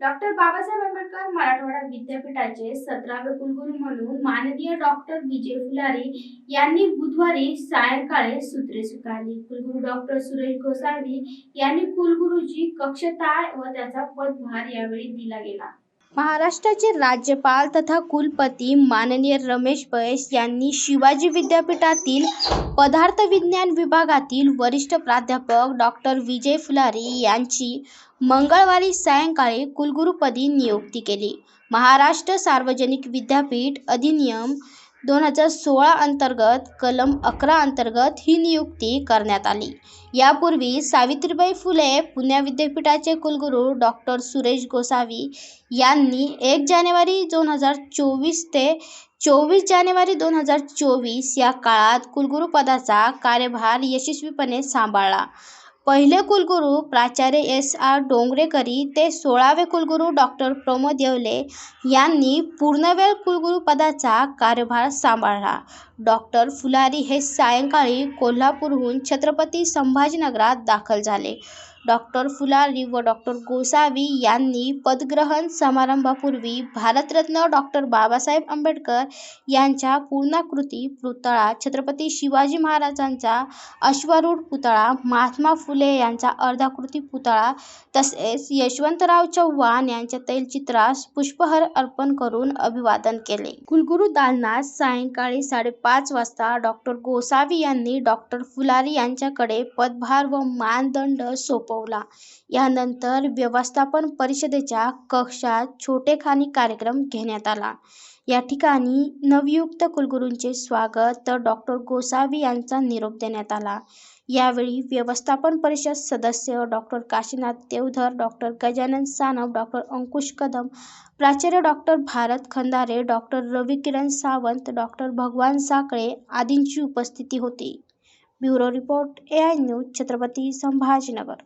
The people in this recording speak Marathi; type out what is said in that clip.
डॉक्टर बाबासाहेब आंबेडकर मराठवाडा विद्यापीठाचे सतरावे कुलगुरू म्हणून माननीय डॉक्टर विजय फुलारी यांनी बुधवारी सायंकाळी सूत्रे स्वीकारली. कुलगुरू डॉक्टर सुरेश गोसावी यांनी कुलगुरूची कक्षता व त्याचा पदभार यावेळी दिला गेला. महाराष्ट्राचे राज्यपाल तथा कुलपती माननीय रमेश बैस यांनी शिवाजी विद्यापीठातील पदार्थ विज्ञान विभागातील वरिष्ठ प्राध्यापक डॉक्टर विजय फुलारी यांची मंगळवारी सायंकाळी कुलगुरूपदी नियुक्ती केली. महाराष्ट्र सार्वजनिक विद्यापीठ अधिनियम दोन हजार सोळा अंतर्गत कलम अकरा अंतर्गत ही नियुक्ती करण्यात आली. यापूर्वी सावित्रीबाई फुले पुणे विद्यापीठाचे कुलगुरू डॉक्टर सुरेश गोसावी यांनी एक जानेवारी दोन हजार चोवीस ते चोवीस जानेवारी दोन हजार चोवीस या काळात कुलगुरूपदाचा कार्यभार यशस्वीपणे सांभाळला. पहिले कुलगुरू प्राचार्य एस आर डोंगरेकरी ते सोळावे कुलगुरू डॉक्टर प्रमोद येवले यांनी पूर्णवेळ कुलगुरूपदाचा कार्यभार सांभाळला. डॉक्टर फुलारी हे सायंकाळी कोल्हापूरहून छत्रपती संभाजीनगरात दाखल झाले. डॉक्टर फुलारी व डॉक्टर गोसावी यांनी पदग्रहण समारंभापूर्वी भारतरत्न डॉक्टर बाबासाहेब आंबेडकर यांच्या पूर्णाकृती पुतळा छत्रपती शिवाजी महाराजांचा अश्वारूढ पुतळा महात्मा फुले यांचा अर्धाकृती पुतळा तसेच यशवंतराव चव्हाण यांच्या तैलचित्रास पुष्पहार अर्पण करून अभिवादन केले. कुलगुरू दालनात सायंकाळी साडेपाच वाजता डॉक्टर गोसावी यांनी डॉक्टर फुलारी यांच्याकडे पदभार व मानदंड सोप सोपवला. यानंतर व्यवस्थापन परिषदेच्या कक्षात छोटेखानी कार्यक्रम घेण्यात आला. या ठिकाणी नवनियुक्त कुलगुरूंचे स्वागत तर डॉक्टर गोसावी यांचा निरोप देण्यात आला. यावेळी व्यवस्थापन परिषद सदस्य doctor Kashinath Deodhar doctor Gajanan Sanap doctor Ankush Kadam प्राचार्य doctor Bharat Khandare doctor Ravikiran Sawant doctor Bhagwan Sakale आदींची उपस्थिती होती. Bureau report A I news Chhatrapati Sambhajinagar.